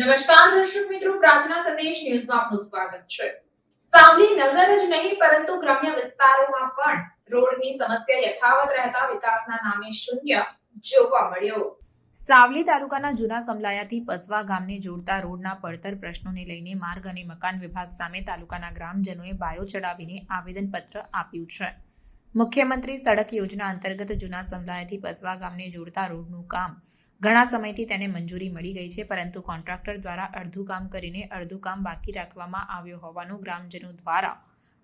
નમસ્કાર દર્શક મિત્રો, પ્રાર્થના સંદેશ ન્યૂઝમાં આપનું સ્વાગત છે. સાવલી નગર જ નહીં, પરંતુ ગ્રામ્ય વિસ્તારોમાં પણ રોડની સમસ્યા યથાવત રહેતા વિકાસના નામે શૂન્ય જોવા મળ્યો. સાવલી તાલુકાના જૂના સમલાયાથી પસવા ગામને જોડતા રોડના પડતર પ્રશ્નોને લઈને માર્ગ અને મકાન વિભાગ સામે તાલુકાના ગ્રામજનોએ બાયો ચડાવીને આવેદનપત્ર આપ્યું છે. મુખ્યમંત્રી સડક યોજના અંતર્ગત જૂના સમલાયાથી પસવા ગામને જોડતા રોડનું કામ ઘણા સમયથી તેને મંજૂરી મળી ગઈ છે, પરંતુ કોન્ટ્રાક્ટર દ્વારા અડધું કામ કરીને અડધું કામ બાકી રાખવામાં આવ્યો હોવાનું ગ્રામજનો દ્વારા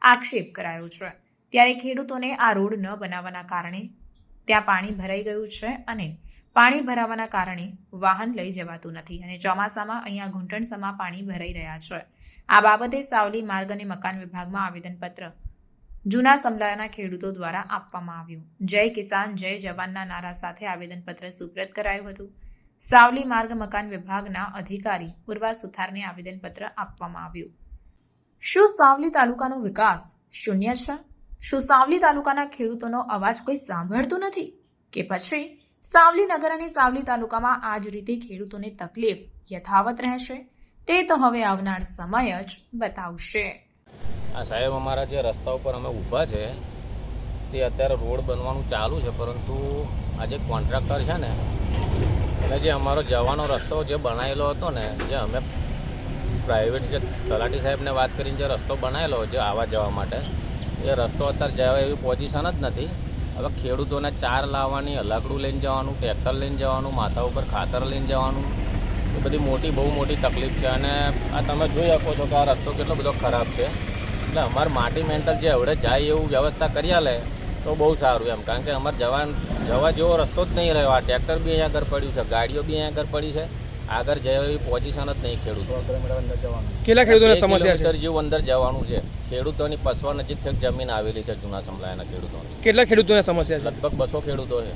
આક્ષેપ કરાયો છે. ત્યારે ખેડૂતોને આ રોડ ન બનાવવાના કારણે ત્યાં પાણી ભરાઈ ગયું છે અને પાણી ભરાવાના કારણે વાહન લઈ જવાતું નથી અને ચોમાસામાં અહીંયા ઘૂંટણસમાં પાણી ભરાઈ રહ્યા છે. આ બાબતે સાવલી માર્ગ અને મકાન વિભાગમાં આવેદનપત્ર જૂના સમલાના ખેડૂતો દ્વારા આપવામાં આવ્યું. જય કિસાન, જય જવાનના નારા સાથે આવેદનપત્ર સુપ્રત કરાયું હતું. સાવલી માર્ગ મકાન વિભાગના અધિકારી ઉર્વા સુથારને આવેદનપત્ર આપવામાં આવ્યું. શું સાવલી તાલુકાનો વિકાસ શૂન્ય છે? શું સાવલી તાલુકાના ખેડૂતોનો અવાજ કોઈ સાંભળતું નથી? કે પછી સાવલી નગર અને સાવલી તાલુકામાં આ જ રીતે ખેડૂતોને તકલીફ યથાવત રહેશે? તે તો હવે આવનાર સમય જ બતાવશે. આ સાહેબ અમારા જે રસ્તા ઉપર અમે ઊભા છે, તે અત્યારે રોડ બનવાનું ચાલુ છે, પરંતુ આ જે કોન્ટ્રાક્ટર છે ને એટલે જે અમારો જવાનો રસ્તો જે બનાવેલો હતો ને, જે અમે પ્રાઇવેટ જે તલાટી સાહેબને વાત કરીને જે રસ્તો બનાવેલો જે આવવા જવા માટે, એ રસ્તો અત્યારે જવા એવી પોઝિશન જ નથી. હવે ખેડૂતોને ચાર લાવવાની લાકડું લઈને જવાનું, ટ્રેક્ટર લઈને જવાનું, માથા ઉપર ખાતર લઈને જવાનું, એ બધી મોટી, બહુ મોટી તકલીફ છે. અને આ તમે જોઈ શકો છો કે આ રસ્તો કેટલો બધો ખરાબ છે. એટલે અમારે માટી મેન્ટલ જે હવે જાય એવું વ્યવસ્થા કરી આલે તો બહુ સારું એમ. કારણ કે અમારે જવા જવા જેવો રસ્તો જ નહીં રહ્યો. આ ટ્રેક્ટર બી અહીંયા આગળ પડ્યું છે ગાડીઓ બી અહીંયા આગળ પડી છે. આગળ જવા એવી પોઝિશન જ નહીં ખેડૂતો. કેટલા ખેડૂતોને સમસ્યા છે? જેવું અંદર જવાનું છે. ખેડૂતોની પસવા નજીક થક જમીન આવેલી છે જૂના સમલાયાના ખેડૂતો કેટલા ખેડૂતોને સમસ્યા છે? લગભગ બસો ખેડૂતો છે.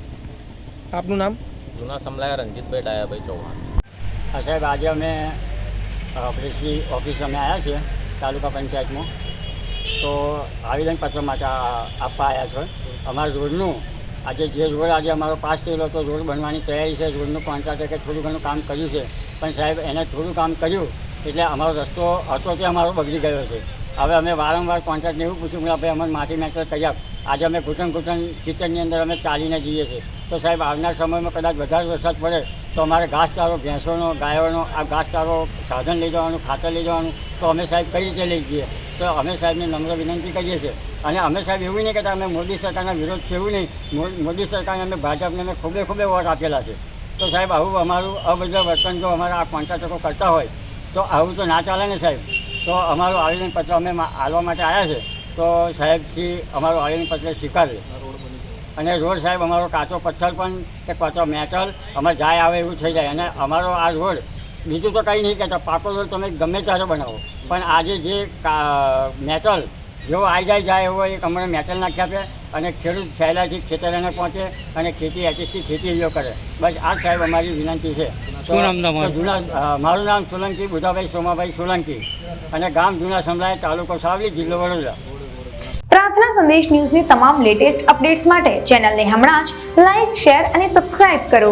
આપનું નામ? જૂના સમલાયા રણજીતભાઈ ડાયાભાઈ ચૌહાણ. હા સાહેબ આજે અમે ઓફિસની ઓફિસ અમે આવ્યા છીએ તાલુકા પંચાયતમાં. તો આવેદનપત્ર માટે આપવા આવ્યા છો. અમારા રોડનું આજે જે રોડ આજે અમારો પાસ થયેલો તો રોડ બનવાની તૈયારી છે, રોડનું કોન્ટ્રાક્ટરે થોડું ઘણું કામ કર્યું છે. પણ સાહેબ, એને થોડું કામ કર્યું એટલે અમારો રસ્તો હતો તે અમારો બગડી ગયો છે. હવે અમે વારંવાર કોન્ટ્રાક્ટને એવું પૂછ્યું કે ભાઈ, અમારે માટી મેટર કરી આપ. આજે અમે ઘૂંટણ ઘૂંટણ કિચનની અંદર અમે ચાલીને જઈએ છીએ. તો સાહેબ, આવનાર સમયમાં કદાચ વધારે વરસાદ પડે તો અમારે ઘાસચારો, ભેંસોનો, ગાયોનો, આ ઘાસચારો સાધન લઈ જવાનું, ખાતર લઈ જવાનું, તો અમે સાહેબ કઈ રીતે લઈ જઈએ? તો અમે સાહેબને નમ્ર વિનંતી કરીએ છીએ. અને અમે સાહેબ એવું નહીં કહેતા અમે મોદી સરકારના વિરોધ છે એવું નહીં. મોદી સરકારને અમે, ભાજપને અમે ખૂબે ખૂબે વોટ આપેલા છે. તો સાહેબ આવું અમારું અભદ્ર વર્તન જો અમારા આ કોન્ટ્રાક્ટરો કરતા હોય, તો આવું તો ના ચાલે ને સાહેબ. તો અમારું આવેદનપત્ર અમે મા- આલવા માટે આવ્યા છે. તો સાહેબ શ્રી અમારું આવેદનપત્ર સ્વીકારે. અને રોડ સાહેબ અમારો કાચો પથ્થર પણ કે કાચો મેટલ, અમારે જાય આવે એવું થઈ જાય. અને અમારો આ રોડ બીજું તો કંઈ નહીં કહેતા પાકો રોડ તમે ગમે ત્યારે બનાવો. પણ આજે જે મેટલ જેવો આવી જાય જાય એવો એક અમને મેટલ નાખી આપે અને ખેડૂત સહેલાથી ખેતરોને પહોંચે અને ખેતી એટીસથી ખેતી એવો કરે. બસ આ સાહેબ અમારી વિનંતી છે. શું નામ જૂના મારું નામ સોલંકી બુધાભાઈ સોમાભાઈ સોલંકી અને ગામ જૂના સમલાય તાલુકો સાવલી જિલ્લો વડોદરા. પ્રાર્થના સંદેશ ન્યૂઝની તમામ લેટેસ્ટ અપડેટ્સ માટે ચેનલને હમણાં જ લાઇક શેર અને સબસ્ક્રાઇબ કરો.